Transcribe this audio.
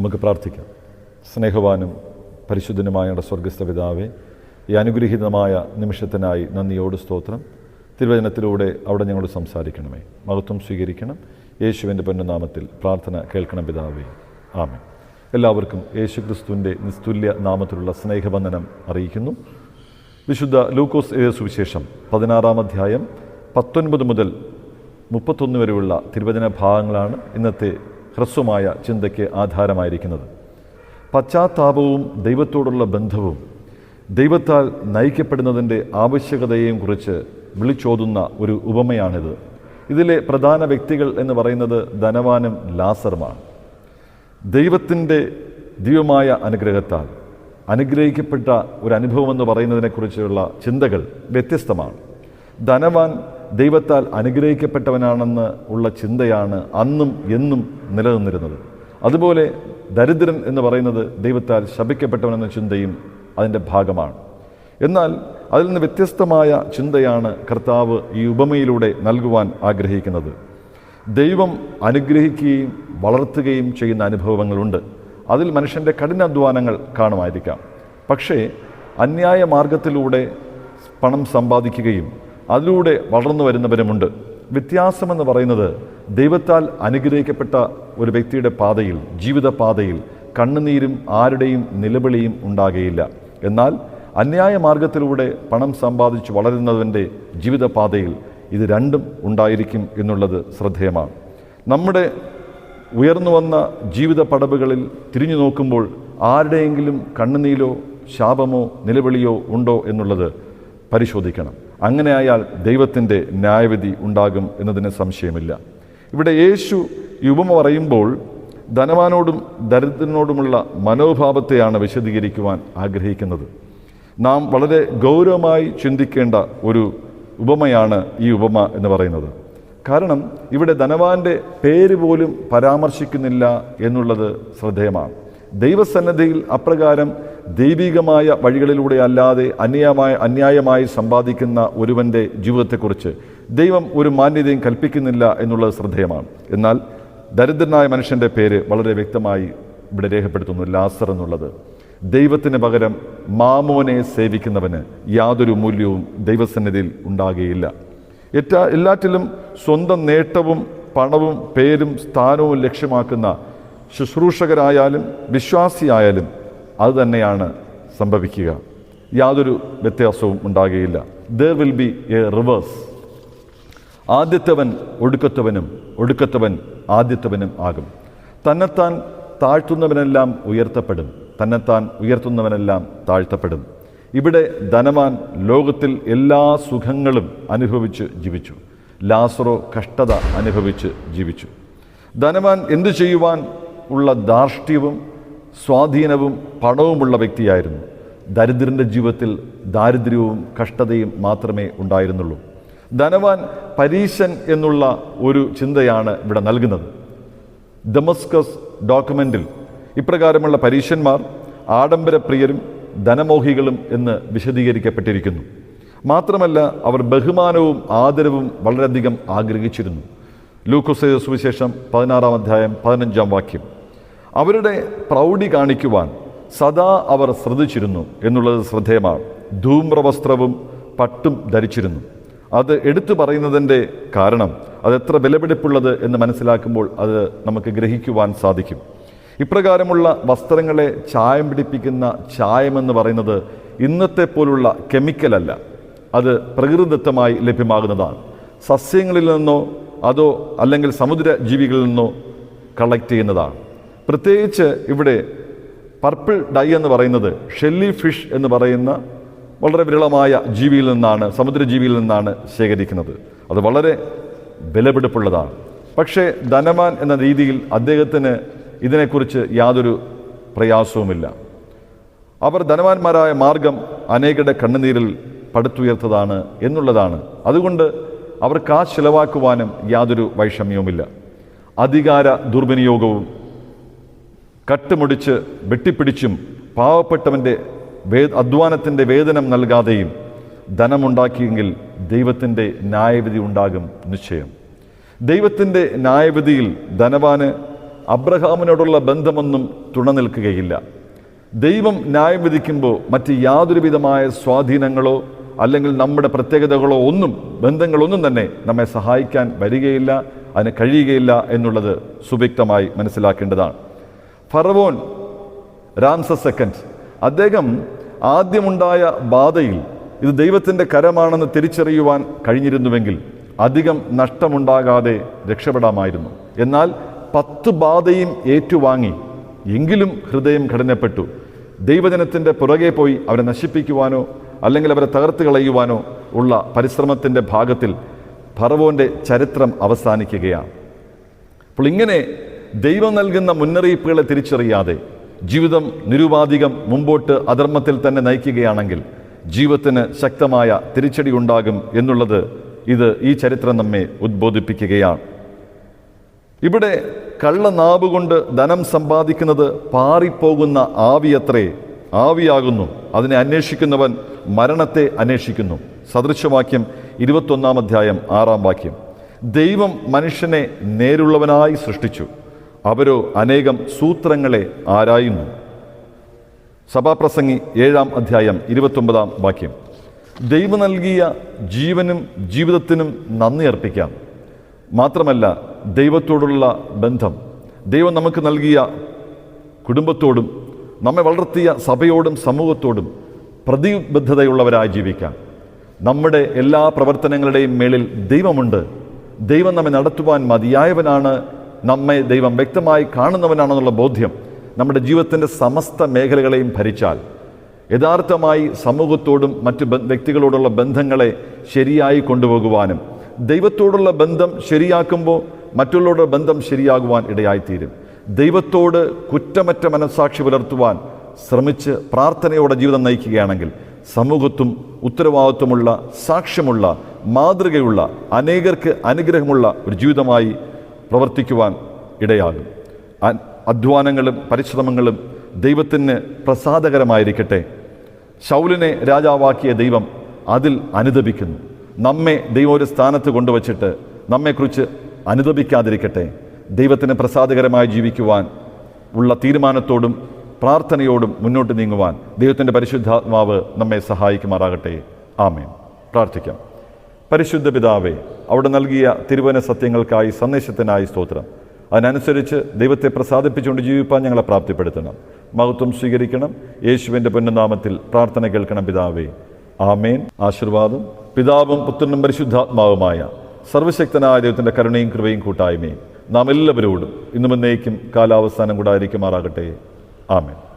നമുക്ക് പ്രാർത്ഥിക്കാം. സ്നേഹവാനും പരിശുദ്ധനുമായ സ്വർഗസ്ഥ പിതാവെ ഈ അനുഗ്രഹീതമായ നിമിഷത്തിനായി നന്ദിയോട് സ്തോത്രം. തിരുവചനത്തിലൂടെ അവിടെ ഞങ്ങളോട് സംസാരിക്കണമേ. മഹത്വം സ്വീകരിക്കണം. യേശുവിന്റെ പൊന്നുനാമത്തിൽ പ്രാർത്ഥന കേൾക്കണം പിതാവേ. ആമേ എല്ലാവർക്കും യേശുക്രിസ്തുവിന്റെ നിസ്തുല്യ നാമത്തിലുള്ള സ്നേഹബന്ധനം അറിയിക്കുന്നു. വിശുദ്ധ ലൂക്കോസ് എഴുതിയ സുവിശേഷം പതിനാറാം അധ്യായം പത്തൊൻപത് മുതൽ മുപ്പത്തൊന്ന് വരെയുള്ള തിരുവചന ഭാഗങ്ങളാണ് ഇന്നത്തെ ഹ്രസ്വമായ ചിന്തയ്ക്ക് ആധാരമായിരിക്കുന്നത്. പശ്ചാത്താപവും ദൈവത്തോടുള്ള ബന്ധവും ദൈവത്താൽ നയിക്കപ്പെടുന്നതിന്റെ ആവശ്യകതയെയും കുറിച്ച് വിളിച്ചോതുന്ന ഒരു ഉപമയാണിത്. ഇതിലെ പ്രധാന വ്യക്തികൾ എന്ന് പറയുന്നത് ധനവാനും ലാസറുമാണ്. ദൈവത്തിന്റെ ദിവ്യമായ അനുഗ്രഹത്താൽ അനുഗ്രഹിക്കപ്പെട്ട ഒരു അനുഭവം എന്ന് പറയുന്നതിനെക്കുറിച്ചുള്ള ചിന്തകൾ വ്യത്യസ്തമാണ്. ധനവാൻ ദൈവത്താൽ അനുഗ്രഹിക്കപ്പെട്ടവനാണെന്ന് ഉള്ള ചിന്തയാണ് അന്നും എന്നും നിലനിന്നിരുന്നത്. അതുപോലെ ദരിദ്രൻ എന്ന് പറയുന്നത് ദൈവത്താൽ ശപിക്കപ്പെട്ടവനെന്ന ചിന്തയും അതിന്റെ ഭാഗമാണ്. എന്നാൽ അതിൽ നിന്ന് വ്യത്യസ്തമായ ചിന്തയാണ് കർത്താവ് ഈ ഉപമയിലൂടെ നൽകുവാൻ ആഗ്രഹിക്കുന്നത്. ദൈവം അനുഗ്രഹിക്കുകയും വളർത്തുകയും ചെയ്യുന്ന അനുഭവങ്ങളുണ്ട്. അതിൽ മനുഷ്യന്റെ കഠിനാധ്വാനങ്ങൾ കാണുമായിരിക്കാം. പക്ഷേ അന്യായ മാർഗത്തിലൂടെ പണം സമ്പാദിക്കുകയും അതിലൂടെ വളർന്നു വരുന്നവരുമുണ്ട്. വ്യത്യാസമെന്ന് പറയുന്നത് ദൈവത്താൽ അനുഗ്രഹിക്കപ്പെട്ട ഒരു വ്യക്തിയുടെ പാതയിൽ ജീവിതപാതയിൽ കണ്ണുനീരും ആരുടെയും നിലവിളിയും ഉണ്ടാകുകയില്ല എന്നാൽ അന്യായ മാർഗത്തിലൂടെ പണം സമ്പാദിച്ച് വളരുന്നവന്റെ ജീവിതപാതയിൽ ഇത് രണ്ടും ഉണ്ടായിരിക്കും എന്നുള്ളത് ശ്രദ്ധേയമാണ്. നമ്മുടെ ഉയർന്നു വന്ന ജീവിത പടവുകളിൽ തിരിഞ്ഞു നോക്കുമ്പോൾ ആരുടെയെങ്കിലും കണ്ണുനീലോ ശാപമോ നിലവിളിയോ ഉണ്ടോ എന്നുള്ളത് പരിശോധിക്കണം. അങ്ങനെയായാൽ ദൈവത്തിന്റെ ന്യായവിധി ഉണ്ടാകും എന്നതിന് സംശയമില്ല. ഇവിടെ യേശു ഉപമ പറയുമ്പോൾ ധനവാനോടും ദരിദ്രനോടുമുള്ള മനോഭാവത്തെയാണ് വിശദീകരിക്കുവാൻ ആഗ്രഹിക്കുന്നത്. നാം വളരെ ഗൗരവമായി ചിന്തിക്കേണ്ട ഒരു ഉപമയാണ് ഈ ഉപമ എന്ന് പറയുന്നത്. കാരണം ഇവിടെ ധനവാന്റെ പേര് പോലും പരാമർശിക്കുന്നില്ല എന്നുള്ളത് ശ്രദ്ധേയമാണ്. ദൈവസന്നദ്ധിയിൽ അപ്രകാരം ദൈവികമായ വഴികളിലൂടെ അല്ലാതെ അന്യായമായ അന്യായമായി സമ്പാദിക്കുന്ന ഒരുവന്റെ ജീവിതത്തെക്കുറിച്ച് ദൈവം ഒരു മാന്യതയും കൽപ്പിക്കുന്നില്ല എന്നുള്ളത് ശ്രദ്ധേയമാണ്. എന്നാൽ ദരിദ്രനായ മനുഷ്യന്റെ പേര് വളരെ വ്യക്തമായി ഇവിടെ രേഖപ്പെടുത്തുന്നു ലാസർ എന്നുള്ളത്. ദൈവത്തിന് പകരം മാമോനെ സേവിക്കുന്നവന് യാതൊരു മൂല്യവും ദൈവസന്നിധിയിൽ ഉണ്ടാകുകയില്ല. ഏറ്റ എല്ലാറ്റിലും സ്വന്തം നേട്ടവും പണവും പേരും സ്ഥാനവും ലക്ഷ്യമാക്കുന്ന ശുശ്രൂഷകരായാലും വിശ്വാസിയായാലും അത് തന്നെയാണ് സംഭവിക്കുക. യാതൊരു വ്യത്യാസവും ഉണ്ടാകുകയില്ല. There will be a reverse ആദ്യത്തവൻ ഒടുക്കത്തവനും ഒടുക്കത്തവൻ ആദ്യത്തവനും ആകും. തന്നെത്താൻ താഴ്ത്തുന്നവനെല്ലാം ഉയർത്തപ്പെടും. തന്നെത്താൻ ഉയർത്തുന്നവനെല്ലാം താഴ്ത്തപ്പെടും. ഇവിടെ ധനവാൻ ലോകത്തിൽ എല്ലാ സുഖങ്ങളും അനുഭവിച്ച് ജീവിച്ചു. ലാസറോ കഷ്ടത അനുഭവിച്ച് ജീവിച്ചു. ധനവാൻ എന്തു ചെയ്യുവാൻ ഉള്ള ധാർഷ്ട്യവും സ്വാധീനവും പണവുമുള്ള വ്യക്തിയായിരുന്നു. ദരിദ്രന്റെ ജീവിതത്തിൽ ദാരിദ്ര്യവും കഷ്ടതയും മാത്രമേ ഉണ്ടായിരുന്നുള്ളൂ. ധനവാൻ പരീശൻ എന്നുള്ള ഒരു ചിന്തയാണ് ഇവിടെ നൽകുന്നത്. ഡമസ്കസ് ഡോക്യുമെന്റിൽ ഇപ്രകാരമുള്ള പരീശന്മാർ ആഡംബരപ്രിയരും ധനമോഹികളും എന്ന് വിശദീകരിക്കപ്പെട്ടിരിക്കുന്നു. മാത്രമല്ല അവർ ബഹുമാനവും ആദരവും വളരെയധികം ആഗ്രഹിച്ചിരുന്നു. ലൂക്കോസേ സുവിശേഷം പതിനാറാം അധ്യായം പതിനഞ്ചാം വാക്യം. അവരുടെ പ്രൗഢി കാണിക്കുവാൻ സദാ അവർ ശ്രദ്ധിച്ചിരുന്നു എന്നുള്ളത് ശ്രദ്ധേയമാണ്. ധൂമ്രവസ്ത്രവും പട്ടും ധരിച്ചിരുന്നു. അത് എടുത്തു പറയുന്നതിന്റെ കാരണം അത് എത്ര വിലപിടിപ്പുള്ളത് എന്ന് മനസ്സിലാക്കുമ്പോൾ അത് നമുക്ക് ഗ്രഹിക്കുവാൻ സാധിക്കും. ഇപ്രകാരമുള്ള വസ്ത്രങ്ങളെ ചായം പിടിപ്പിക്കുന്ന ചായമെന്ന് പറയുന്നത് ഇന്നത്തെ പോലുള്ള കെമിക്കലല്ല അത് പ്രകൃതിദത്തമായി ലഭ്യമാകുന്നതാണ്. സസ്യങ്ങളിൽ നിന്നോ അതോ അല്ലെങ്കിൽ സമുദ്ര ജീവികളിൽ നിന്നോ കളക്ട് ചെയ്യുന്നതാണ്. പ്രത്യേകിച്ച് ഇവിടെ പർപ്പിൾ ഡൈ എന്ന് പറയുന്നത് ഷെല്ലി ഫിഷ് എന്ന് പറയുന്ന വളരെ വിരളമായ ജീവിയിൽ നിന്നാണ് സമുദ്രജീവിയിൽ നിന്നാണ് ശേഖരിക്കുന്നത്. അത് വളരെ വിലപിടിപ്പുള്ളതാണ് പക്ഷേ ധനമാൻ എന്ന രീതിയിൽ അദ്ദേഹത്തിന് ഇതിനെക്കുറിച്ച് യാതൊരു പ്രയാസവുമില്ല. അവർ ധനവാന്മാരായ മാർഗം അനേകരുടെ കണ്ണുനീരിൽ പടുത്തുയർത്തതാണ് എന്നുള്ളതാണ്. അതുകൊണ്ട് അവർ കാശ് ചിലവാക്കുവാനും യാതൊരു വൈഷമ്യവുമില്ല. അധികാര ദുർവിനിയോഗവും കട്ടുമുടിച്ച് വെട്ടിപ്പിടിച്ചും പാവപ്പെട്ടവന്റെ വേ അധ്വാനത്തിന്റെ വേതനം നൽകാതെയും ധനമുണ്ടാക്കിയെങ്കിൽ ദൈവത്തിന്റെ ന്യായവിധി ഉണ്ടാകും നിശ്ചയം. ദൈവത്തിന്റെ ന്യായവിധിയിൽ ധനവാന് അബ്രഹാമിനോടുള്ള ബന്ധമൊന്നും തുണനിൽക്കുകയില്ല. ദൈവം ന്യായം വിധിക്കുമ്പോൾ മറ്റ് യാതൊരു വിധമായ സ്വാധീനങ്ങളോ അല്ലെങ്കിൽ നമ്മുടെ പ്രത്യേകതകളോ ഒന്നും ബന്ധങ്ങളൊന്നും തന്നെ നമ്മെ സഹായിക്കാൻ വരികയില്ല അതിന് കഴിയുകയില്ല എന്നുള്ളത് സുവ്യക്തമായി മനസ്സിലാക്കേണ്ടതാണ്. ഫറവോൻ രാംസ സെക്കൻഡ്. അദ്ദേഹം ആദ്യമുണ്ടായ ബാധയിൽ ഇത് ദൈവത്തിന്റെ കരമാണെന്ന് തിരിച്ചറിയുവാൻ കഴിഞ്ഞിരുന്നുവെങ്കിൽ അധികം നഷ്ടമുണ്ടാകാതെ രക്ഷപ്പെടാമായിരുന്നു. എന്നാൽ പത്ത് ബാധയും ഏറ്റുവാങ്ങി എങ്കിലും ഹൃദയം ഘടനപ്പെട്ടു ദൈവജനത്തിന്റെ പുറകെ പോയി അവരെ നശിപ്പിക്കുവാനോ അല്ലെങ്കിൽ അവരെ തകർത്ത് കളയുവാനോ ഉള്ള പരിശ്രമത്തിന്റെ ഭാഗത്തിൽ ഫറവോന്റെ ചരിത്രം അവസാനിക്കുകയാണ്. അപ്പോൾ ഇങ്ങനെ ദൈവം നൽകുന്ന മുന്നറിയിപ്പുകളെ തിരിച്ചറിയാതെ ജീവിതം നിരുപാധികം മുമ്പോട്ട് അധർമ്മത്തിൽ തന്നെ നയിക്കുകയാണെങ്കിൽ ജീവിതത്തിന് ശക്തമായ തിരിച്ചടി ഉണ്ടാകും എന്നുള്ളത് ഇത് ഈ ചരിത്രം നമ്മെ ഉദ്ബോധിപ്പിക്കുകയാണ്. ഇവിടെ കള്ളനാവ് കൊണ്ട് ധനം സമ്പാദിക്കുന്നത് പാറിപ്പോകുന്ന ആവിയത്രേ ആവിയാകുന്നു. അതിനെ അന്വേഷിക്കുന്നവൻ മരണത്തെ അന്വേഷിക്കുന്നു. സദൃശവാക്യം ഇരുപത്തൊന്നാം അധ്യായം ആറാം വാക്യം. ദൈവം മനുഷ്യനെ നേരുള്ളവനായി സൃഷ്ടിച്ചു. അവരോ അനേകം സൂത്രങ്ങളെ ആരായുന്നു? സഭാപ്രസംഗി ഏഴാം അധ്യായം ഇരുപത്തൊമ്പതാം വാക്യം. ദൈവം നൽകിയ ജീവനും ജീവിതത്തിനും നന്ദി അർപ്പിക്കാം. മാത്രമല്ല ദൈവത്തോടുള്ള ബന്ധം. ദൈവം നമുക്ക് നൽകിയ കുടുംബത്തോടും നമ്മെ വളർത്തിയ സഭയോടും സമൂഹത്തോടും പ്രതിബദ്ധതയുള്ളവരായി ജീവിക്കാം. നമ്മുടെ എല്ലാ പ്രവർത്തനങ്ങളുടെയും മേളിൽ ദൈവമുണ്ട്. ദൈവം നമ്മെ നടത്തുവാൻ മതിയായവനാണ് നമ്മെ ദൈവം വ്യക്തമായി കാണുന്നവനാണെന്നുള്ള ബോധ്യം നമ്മുടെ ജീവിതത്തിന്റെ സമസ്ത മേഖലകളെയും ഭരിച്ചാൽ യഥാർത്ഥമായി സമൂഹത്തോടും മറ്റ് വ്യക്തികളോടുള്ള ബന്ധങ്ങളെ ശരിയായി കൊണ്ടുപോകുവാനും ദൈവത്തോടുള്ള ബന്ധം ശരിയാക്കുമ്പോൾ മറ്റുള്ളവരുടെ ബന്ധം ശരിയാകുവാൻ ഇടയായിത്തീരും. ദൈവത്തോട് കുറ്റമറ്റ മനസ്സാക്ഷി പുലർത്തുവാൻ ശ്രമിച്ച് പ്രാർത്ഥനയോടെ ജീവിതം നയിക്കുകയാണെങ്കിൽ സമൂഹത്തും ഉത്തരവാദിത്വമുള്ള സാക്ഷ്യമുള്ള മാതൃകയുള്ള അനേകർക്ക് അനുഗ്രഹമുള്ള ഒരു ജീവിതമായി പ്രവർത്തിക്കുവാൻ ഇടയാകും. അധ്വാനങ്ങളും പരിശ്രമങ്ങളും ദൈവത്തിന് പ്രസാദകരമായിരിക്കട്ടെ. ശൗലിനെ രാജാവാക്കിയ ദൈവം അതിൽ അനുദപിക്കുന്നു. നമ്മെ ദൈവം ഒരു സ്ഥാനത്ത് കൊണ്ടുവച്ചിട്ട് നമ്മെക്കുറിച്ച് അനുദപിക്കാതിരിക്കട്ടെ. ദൈവത്തിന് പ്രസാദകരമായി ജീവിക്കുവാൻ ഉള്ള തീരുമാനത്തോടും പ്രാർത്ഥനയോടും മുന്നോട്ട് നീങ്ങുവാൻ ദൈവത്തിന്റെ പരിശുദ്ധാത്മാവ് നമ്മെ സഹായിക്കുമാറാകട്ടെ. ആമേൻ. പ്രാർത്ഥിക്കാം. പരിശുദ്ധ പിതാവേ അവിടെ നൽകിയ തിരുവന സത്യങ്ങൾക്കായി സന്ദേശത്തിനായി സ്തോത്രം. അതിനനുസരിച്ച് ദൈവത്തെ പ്രസാദിപ്പിച്ചുകൊണ്ട് ജീവിപ്പാൻ ഞങ്ങളെ പ്രാപ്തിപ്പെടുത്തണം. മഹത്വം സ്വീകരിക്കണം. യേശുവിന്റെ പുന്നനാമത്തിൽ പ്രാർത്ഥന കേൾക്കണം പിതാവേ. ആമേൻ. ആശീർവാദം. പിതാവും പുത്രനും പരിശുദ്ധാത്മാവുമായ സർവശക്തനായ ദൈവത്തിന്റെ കരുണയും കൃപയും കൂട്ടായ്മയും നാം എല്ലാവരോടും ഇന്നും എന്നേക്കും കാലാവസ്ഥാനം കൂടായിരിക്കുമാറാകട്ടെ. ആമേൻ.